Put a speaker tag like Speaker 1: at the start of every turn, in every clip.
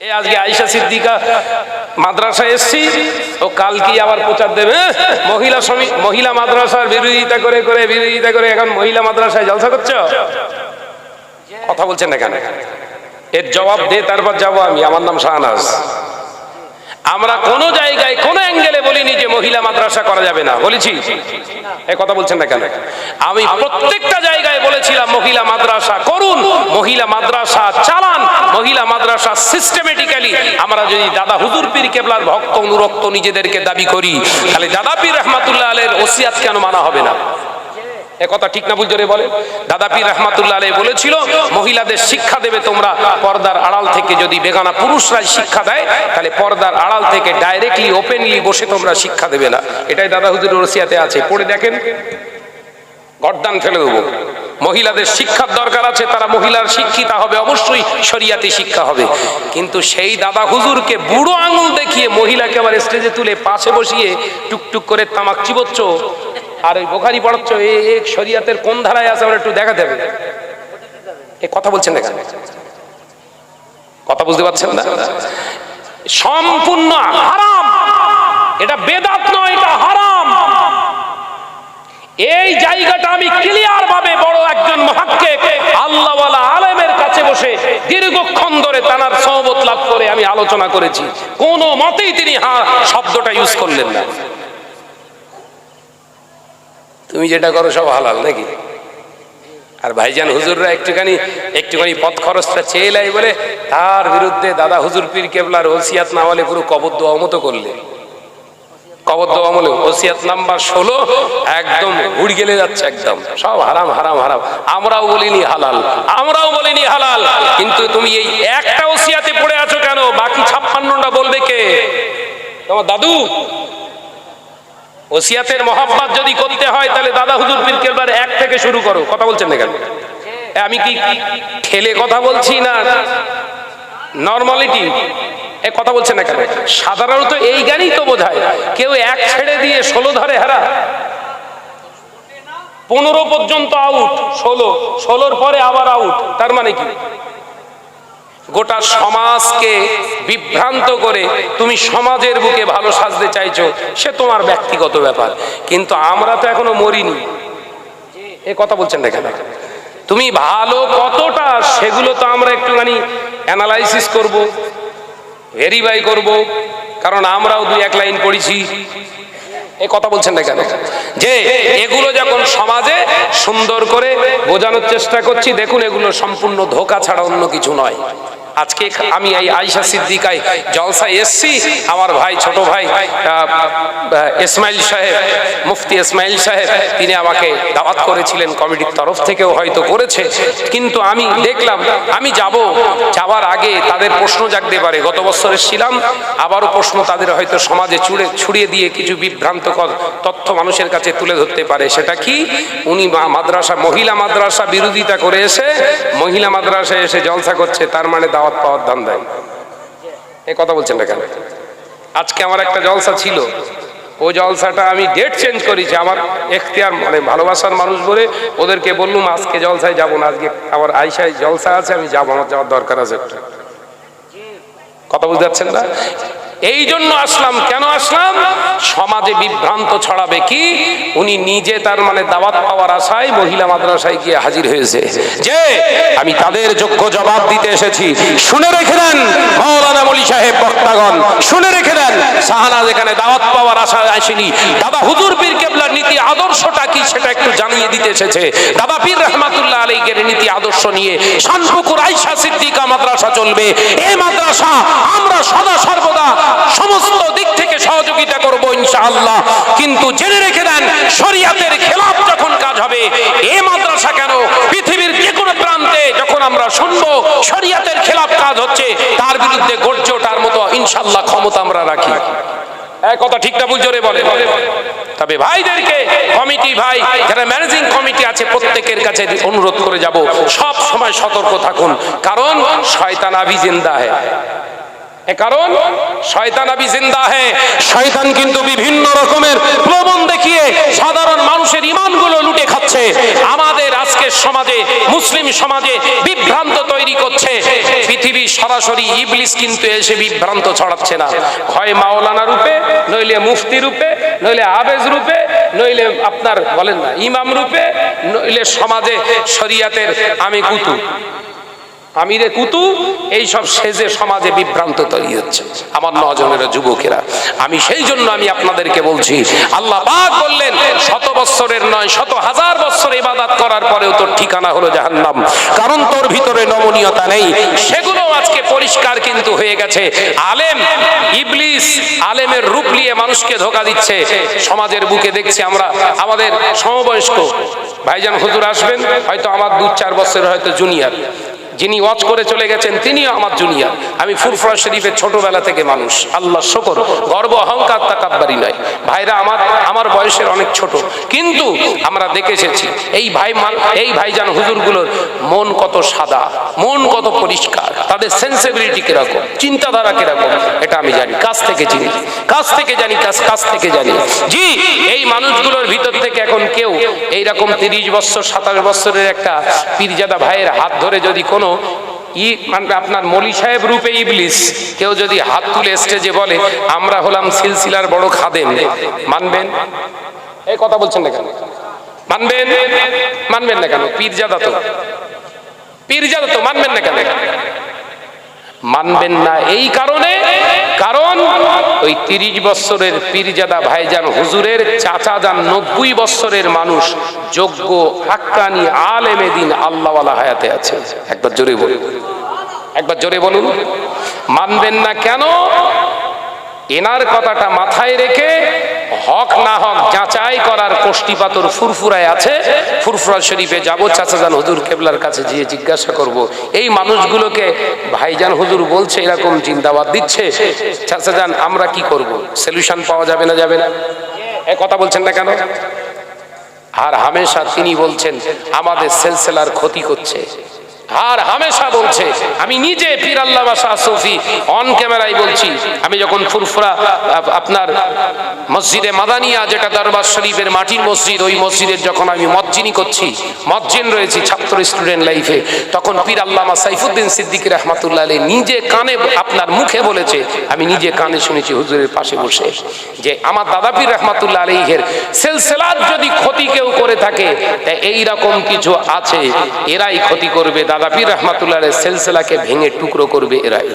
Speaker 1: এই আজকে আইসা সিদ্দিকা মাদ্রাসায় এসছি, ও কাল কি আবার প্রচার দেবে হ্যাঁ? মহিলা শ্রমিক মহিলা মাদ্রাসার বিরোধিতা করে করে, বিরোধিতা করে এখন মহিলা মাদ্রাসায় জলসা করছ? কথা বলছেন এখানে এর জবাব দে, তারপর যাব আমি। আমার নাম শাহনাজ। আমরা কোন জায়গায়, কোন অ্যাঙ্গেলে বলিনি যে মহিলা মাদ্রাসা করা যাবে না। বলেছি? এ কথা বলছেন না কেন? আমি প্রত্যেকটা জায়গায় বলেছিলাম, মহিলা মাদ্রাসা করুন, মহিলা মাদ্রাসা চালান, মহিলা মাদ্রাসা সিস্টেমেটিক্যালি আমরা যদি দাদা হুজুর পীর কেবলার ভক্ত অনুরক্ত নিজেদেরকে দাবি করি, তাহলে দাদা পীর রহমাতুল্লাহ আলের ওসিয়াত কেন মানা হবে না? কথা ঠিক না জোরে বলে। দাদা পীর রহমাতুল্লাহ আলাই বলেছিল, মহিলাদের শিক্ষা দেবে তোমরা পর্দার আড়াল থেকে। যদি বেগানা পুরুষরাই শিক্ষা দেয়, তাহলে পর্দার আড়াল থেকে ডাইরেক্টলি ওপেনলি বসে তোমরা শিক্ষা দেবে না। এটাই দাদা হুজুর রসিয়াতে আছে। পড়ে দেখেন, গর্দান ফেলে দেবো। মহিলাদের শিক্ষার দরকার আছে, তারা মহিলার শিক্ষিতা হবে, অবশ্যই শরিয়াতে শিক্ষা হবে। কিন্তু সেই দাদা হুজুরকে বুড়ো আঙুল দেখিয়ে মহিলাকে আবার স্টেজে তুলে পাশে বসিয়ে টুকটুক করে তামাক চিবোচ্ছ আর ওই বোখারি পড়াচ্ছ, এ শরিয়াতের কোন ধারায় আছে আমরা একটু দেখা হবে। এ কথা বলছেন কেন? কথা বুঝতে পারছেন না? সম্পূর্ণ হারাম। এটা বেদাত নয়, এটা হারাম। এই জায়গাটা আমি ক্লিয়ার ভাবে বড় একজন মহাক্কে আল্লাহওয়ালা আলেমের কাছে বসে দীর্ঘক্ষণ ধরে তানার সহবত লাভ করে আমি আলোচনা করেছি। কোনো মতেই তিনি হা, শব্দটা ইউজ করলেন না। তুমি যেটা করো সব হালাল, নাকি? আর ভাইজান হুজুররা একটুখানি একটুখানি পথ খরচটা চেয়ে লাই বলে তার বিরুদ্ধে দাদা হুজুর পীর কেবলার ওসিয়াত না হলে পুরো কবদ্দ অমতো করলে। কবদ্দ আমলে ওসিয়াত নাম্বার ষোলো একদম উড় গেলে যাচ্ছে একদম। সব হারাম হারাম হারাম। আমরাও বলিনি হালাল, আমরাও বলিনি হালাল। কিন্তু তুমি এই একটা ওসিয়াতে পড়ে আছো কেন? বাকি ছাপ্পান্নটা বলবে কে? তোমার দাদু? ওসিয়াতের মহাব্বাত যদি করতে হয়, তাহলে দাদা হুজুর পীর কেবলার এক থেকে শুরু করো। কথা বলছেন না কেন? আমি কি ঠেলে কথা বলছি না নর্মালিটি? এ, কথা বলছেন না কেন? সাধারণত এই জ্ঞানই তো বোঝায়, কেউ এক ছেড়ে দিয়ে ষোলো ধরে হারা। পনেরো পর্যন্ত আউট ষোলো। ষোলোর পরে আবার আউট তার মানে কি? গোটা সমাজকে বিভ্রান্ত করে তুমি সমাজের বুকে ভালো সাজতে চাইছো, সে তোমার ব্যক্তিগত ব্যাপার। কিন্তু আমরা তো এখনও মরিনি। এ কথা বলছেন না কেন তুমি ভালো কতটা, সেগুলো তো আমরা একটুখানি অ্যানালাইসিস করব ভেরিফাই করব, কারণ আমরাও দুই এক লাইন পড়েছি। এ কথা বলছেন না কেন? যে এগুলো যখন সমাজে সুন্দর করে বোঝানোর চেষ্টা করছি, দেখুন এগুলো সম্পূর্ণ ধোকা ছাড়া অন্য কিছু নয়। আজকে আমি এই আয়সা সিদ্দিকায় জলসায় এসছি। আমার ভাই, ছোট ভাই ইসমাইল সাহেব, মুফতি ইসমাইল সাহেব, তিনি আমাকে দাওয়াত করেছিলেন কমিটির তরফ থেকেও হয়তো করেছে। কিন্তু আমি দেখলাম, আমি যাব, যাওয়ার আগে তাদের প্রশ্ন জাগতে পারে। গত বছর এসেছিলাম, আবারও প্রশ্ন তাদের হয়তো সমাজে চুড়ে ছুড়িয়ে দিয়ে কিছু বিভ্রান্তকর তথ্য মানুষের কাছে তুলে ধরতে পারে। সেটা কি? উনি মাদ্রাসা মহিলা মাদ্রাসা বিরোধিতা করে এসে মহিলা মাদ্রাসায় এসে জলসা করছে, তার মানে দাওয়াত পাওয়ার দান দেয়। এ কথা বলছেন না কেন? আজকে আমার একটা জলসা ছিল। ও জলসাটা আমি ডেট চেঞ্জ করেছি। আমার এখতিয়ার মানে ভালোবাসার মানুষ বলে ওদেরকে বললুম, আজকে জলসায় যাব না। আজকে আমার আইসায় জলসা আছে, আমি যাব। আমার যাওয়ার দরকার আছে কথা বুঝতে পারছেন না? এই জন্য আসলাম। কেন আসলাম? সমাজে বিভ্রান্ত ছড়াবে কি? উনি নিজে তার মানে দাওয়াত পাওয়ার আশায় মহিলা মাদ্রাসায় গিয়ে হাজির হয়েছে। যে, আমি তাদের যোগ্য জবাব দিতে এসেছি। শুনে রেখে দেন মৌলানা মলি সাহেব, বক্তাগণ। শুনে রেখে দেন শাহানাজ এখানে দাওয়াত পাওয়ার আশায় আসেনি। দাদা হুজুর পীর কেবলার নীতি আদর্শটা কি সেটা একটু জানিয়ে দিতে এসেছে। দাদা পীর রহমাতুল্লাহ আলীকের নীতি আদর্শ নিয়ে শানপুকুর আইসা সিদ্দিকা মাদ্রাসা চলবে। এই মাদ্রাসা আমরা সদা সর্বদা সমস্ত দিক থেকে সহযোগিতা করব ইনশাআল্লাহ। কিন্তু জেনে রেখে দেন, শরিয়াতের খেলাফ যখন কাজ হবে এই মাদ্রাসা কেন? পৃথিবীর যে কোনো প্রান্তে যখন আমরা শুনব শরিয়াতের খেলাফ কাজ হচ্ছে, তার বিরুদ্ধে গর্জে ওঠার মতো ইনশাআল্লাহ ক্ষমতা আমরা রাখি। কথা ঠিক না বুঝ জোরে বলে তবে ভাইদেরকে, কমিটি ভাই, যারা ম্যানেজিং কমিটি আছে, প্রত্যেকের কাছে অনুরোধ করে যাব, সব সময় সতর্ক থাকুন। কারণ শয়তান আবি জিন্দা হ্যায় এ কারণ, শয়তান আবি জিন্দা হে। শয়তান কিন্তু বিভিন্ন রকমের প্রবণ দেখিয়ে সাধারণ মানুষের ইমানগুলো লুটে খাচ্ছে। আমাদের আজকের সমাজে, মুসলিম সমাজে বিভ্রান্ত তৈরি করছে। পৃথিবী সরাসরি ইবলিস কিন্তু এসে বিভ্রান্ত ছড়াচ্ছে না। হয় মাওলানা রূপে, নইলে মুফতি রূপে, নইলে আবেজ রূপে, নইলে আপনার বলেন না, ইমাম রূপে, নইলে সমাজে, শরিয়াতের আমি কুতু আমিরে কুতু এই সব সেজে সমাজে বিভ্রান্ত তৈরি হচ্ছে। আমার নজনেরা যুবকেরা, আমি সেই জন্য আমি আপনাদেরকে বলছি, আল্লাহ বললেন, শত বৎসরের নয়, শত হাজার বৎসর ইবাদত করার পরেও তোর ঠিকানা হলো জাহান্নাম। কারণ তোর ভিতরে নমনীয়তা নেই। সেগুলো আজকে পরিষ্কার কিন্তু হয়ে গেছে। আলেম, ইবলিস, আলেমের রূপ নিয়ে মানুষকে ধোকা দিচ্ছে। সমাজের বুকে দেখছি আমরা, আমাদের সমবয়স্ক। ভাইজান হুজুর আসবেন, হয়তো আমার দু চার বছর হয়তো জুনিয়র। যিনি ওয়াচ করে চলে গেছেন, তিনিও আমার জুনিয়র। আমি ফুরফুরা শরীফের ছোটবেলা থেকে মানুষ। আল্লাহ শকর। গর্ব, অহংকার তাকাব্বারি নয়। ভাইরা, আমার আমার বয়সের অনেক ছোট। কিন্তু আমরা দেখে এসেছি, এই ভাই এই ভাইজান হুজুরগুলোর মন কত সাদা, মন কত পরিষ্কার। তাদের সেন্সিবিলিটি কীরকম, চিন্তাধারা কীরকম, এটা আমি জানি। কাছ থেকে চিনি কাছ থেকে জানি, কাছ কাছ থেকে জানি। জি, এই মানুষগুলোর ভিতর থেকে এখন কেউ, এইরকম তিরিশ বছর, সাতাশ বছরের একটা পীরজাদা ভাইয়ের হাত ধরে যদি কোনো ই মানে আপনার মলি সাহেব রূপে ইবলিস। কেউ যদি হাত তুলে স্টেজে বলে, আমরা হলাম সিলসিলার বড় খাদেম। মানবেন? এই কথা বলছেন না কেন? মানবেন? মানবেন না কেন? পীরজাদা তো। পীরজাদা তো মানবেন না কেন? মানবেন না এই কারণে কারণ ওই তিরিশ বৎসরের পীরজাদা ভাইজান হুজুরের চাচা যান নব্বই বৎসরের মানুষ, যোগ্য হাক্কানি আলেমে দিন আল্লাহওয়ালা হায়াতে আছে। একবার জোরে বলুন। একবার জোরে বলুন। মানবেন না কেন? এনার কথাটা মাথায় রেখে হক না হক যাচাই করার কোষ্টি ফুরফুরায় আছে। ফুরফুরা শরীফে যাব, চাচাজান হুজুর কেবলার কাছে গিয়ে জিজ্ঞাসা করব। এই মানুষগুলোকে ভাইজান হুজুর বলছে, এরকম জিন্দাবাদ দিচ্ছে। চাচাজান, আমরা কি করব? সলিউশন পাওয়া যাবে না যাবে না? এ কথা বলছেন না কেন? আর হামেশা তিনি বলছেন, আমাদের সেলসেলার ক্ষতি করছে। আর হামেশা বলছে, আমি নিজে পীর আল্লাহ বাসা সফি অন ক্যামেরায় বলছি। আমি যখন ফুরফুরা আপনার মসজিদে মাদানিয়া, যেটা দরবার শরীফের মাটির মসজিদ, ওই মসজিদের যখন আমি মজ্জিনি করছি, মজ্জিন রয়েছি ছাত্র স্টুডেন্ট লাইফে তখন পীর আল্লামা সাইফুদ্দিন সিদ্দিক রহমাতুল্লাহ আলী নিজে কানে আপনার মুখে বলেছে, আমি নিজে কানে শুনেছি হুজুরের পাশে বসে, যে আমার দাদা পীর রহমাতুল্লাহ আলীহের সেলসেলার যদি ক্ষতি কেউ করে থাকে এই রকম কিছু আছে, এরাই ক্ষতি করবে, দাদা পীর রহমাতুল্লাহ সেলসেলাকে ভেঙে টুকরো করবে এরাই।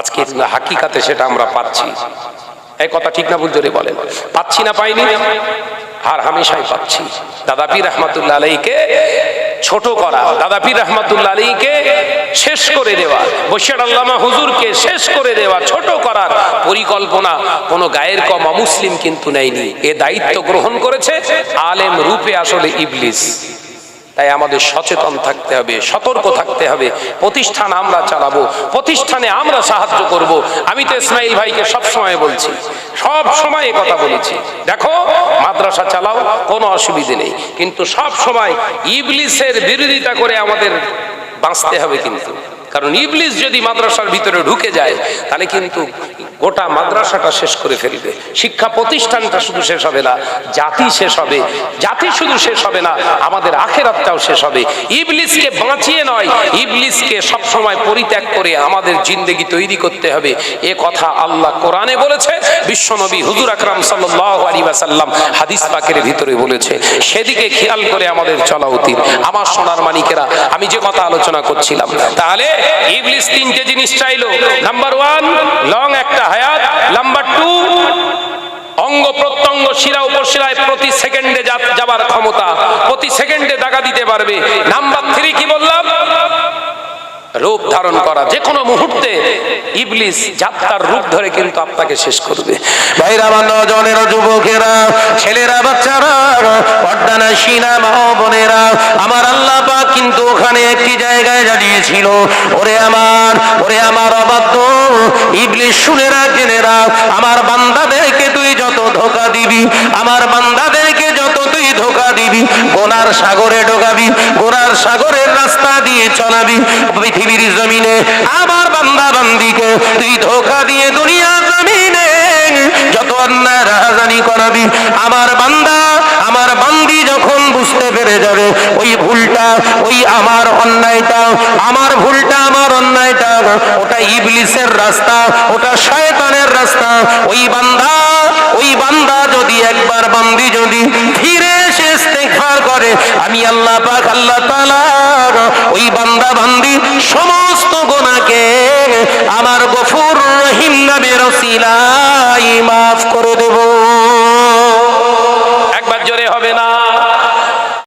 Speaker 1: আজকে হাকিকাতে সেটা আমরা পাচ্ছি। এই কথা ঠিক না জোরে বলেন। পাচ্ছি না পাইনি? আর হামেশাই পাচ্ছি। দাদা পীর রহমাতুল্লাহ আলাইকে ছোট করা, দাদা পীর রহমাতুল্লাহ আলাইকে শেষ করে দেওয়া বসির আল্লামা হুজুরকে শেষ করে দেওয়া, ছোট করার পরিকল্পনা কোনো গায়ের কম মুসলিম কিন্তু নেয়নি। এ দায়িত্ব গ্রহণ করেছে আলেম রূপে আসলে ইবলিস। তাই আমাদের সচেতন থাকতে হবে, সতর্ক থাকতে হবে। প্রতিষ্ঠান আমরা চালাবো, প্রতিষ্ঠানে আমরা সাহায্য করব। আমি তো ইসমাইল ভাইকে সব সময় বলছি, সব সময় কথা বলেছি। দেখো, মাদ্রাসা চালাও, কোনো অসুবিধে নেই। কিন্তু সব সময় ইবলিসের বিরোধিতা করে আমাদের বাঁচতে হবে কিন্তু। কারণ ইবলিস যদি মাদ্রাসার ভিতরে ঢুকে যায়, তাহলে কিন্তু গোটা মাদ্রাসাটা শেষ করে ফেলবে। শিক্ষা প্রতিষ্ঠানটা শুধু শেষ হবে না, জাতি শেষ হবে। জাতি শুধু শেষ হবে না, আমাদের আখেরাতটাও শেষ হবে। ইবলিসকে বাঁচিয়ে নয়, ইবলিসকে সব সময় পরিত্যাগ করে আমাদের জিন্দেগি তৈরি করতে হবে। এ কথা আল্লাহ কোরআনে বলেছে, বিশ্বনবী হুজুর আকরাম সাল্লাল্লাহু আলাইহি ওয়াসাল্লাম হাদিস পাকের ভিতরে বলেছে, সেদিকে খেয়াল করে আমাদের চলা উচিত। আমার সোনার মানিকেরা, আমি যে কথা আলোচনা করছিলাম, তাহলে ইবলিস তিনটে জিনিস চাইলো। নাম্বার ওয়ান, লং একটা। হায়াত। নাম্বার টু অঙ্গ প্রত্যঙ্গ শিরা উপশিরায় প্রতি সেকেন্ডে যাবার ক্ষমতা, প্রতি সেকেন্ডে দাগা দিতে পারবে। নাম্বার থ্রি কি বললাম? রূপ ধারণ করা। যে কোনো মুহূর্তে ইবলিস যাত্রার রূপ ধরে কিন্তু আপনাকে শেষ করবে।
Speaker 2: ভাইরা আমার নজনেরা যুবকেরা, ছেলেরা, বাচ্চারা পর্দানা সিনা মা বোনেরা, আমার আল্লাহ ওখানে একটি জায়গায় জানিয়েছিল, ওরে আমার ওরে আমার অবাধ্য। ইবলিশ শুনে রাখ, জেনে আমার বান্দাদেরকে তুই যত ধোকা দিবি, আমার বান্দাদেরকে যত তুই ধোকা দিবি, গোনার সাগরে ঢোকাবি, গোনার সাগরের রাস্তা দিয়ে চলাবি। পৃথিবীর জমিনে আমার বান্দা বান্দিকে তুই ধোকা দিয়ে দুনিয়া আমার বান্দা, আমার বান্দি যখন বুঝতে পেরে যাবে, ওই ভুলটা, ওই আমার অন্যায়টা, আমার ভুলটা, আমার অন্যায়টা, ওটা ইবলিসের রাস্তা, ওটা শয়তানের রাস্তা, ওই বান্দা ওই বান্দা যদি একবার বান্দি যদি ফিরে ইস্তেগফার করে, আমি আল্লাহ পাক, আল্লাহ তাআলা ওই বান্দা বান্দি সমস্ত গোনাকে আমার গফুর রহিম নামের সিলাই মাফ করে দেব। একবার জোরে হবে না?